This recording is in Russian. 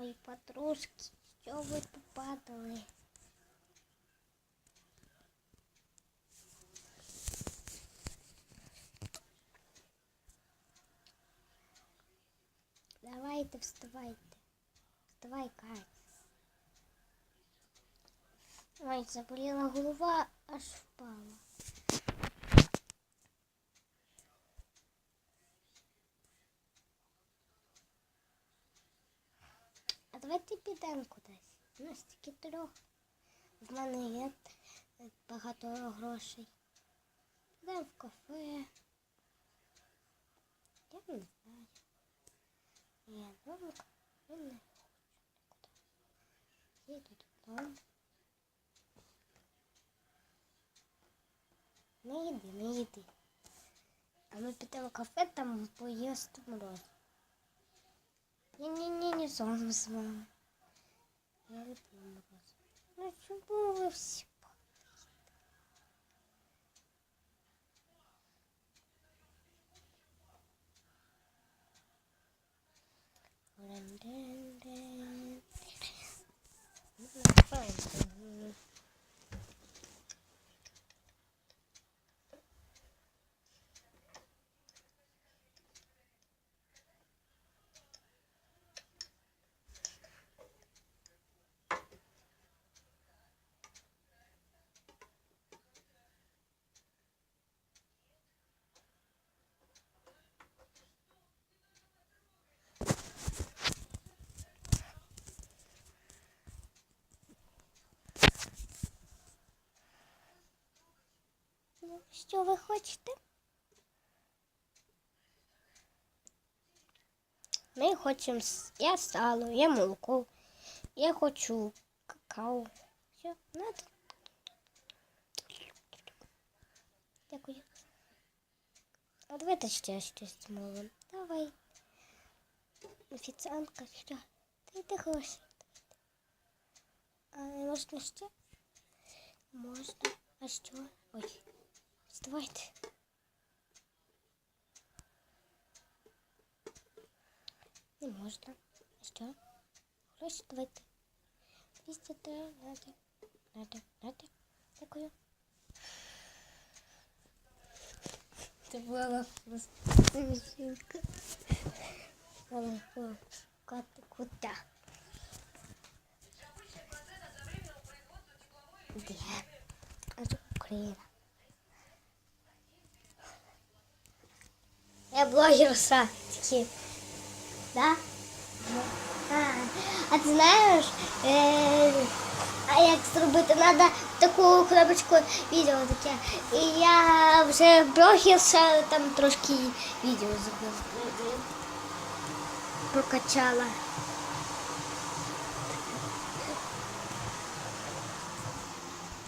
Ой, подружки, що ви попадали? Давайте, вставайте. Вставай, Кать. Ой, заболіла голова, аж впала. Давайте підемо кудись. У нас тільки трьох. В мене є багато грошей. Підемо в кафе. Я не знаю. Я дома кафе не хочу нікуди. Їду додому. Не йди, не йди. А ми підемо в кафе, там поїсти мороз. Ні-ні-ні, не зовсім з вами. Я люблю мороз. Ну чому ви всі падаєте? Дин-дин-дин. Що ви хочете? Ми хочемо с- я сало, я молоко, я хочу какао. Все, надо. Дякую. А давайте ще щось замовимо. Давай. Офіціантка, що? Дайте гроші. А можна ще? Можна. А що? Ой. Вставайте. Не можна. А що? Гроші давайте. 203, надо. Надо, надо. Дякую. Це була просто смішинка. Вона була кот- кота. Де? А це Україна. Я блогерша такие. Да? А, а ти знаєш, е, а як зробити? Треба таку коробочку відео таке. І я вже блогерша там трошки відео зробила. Прокачала.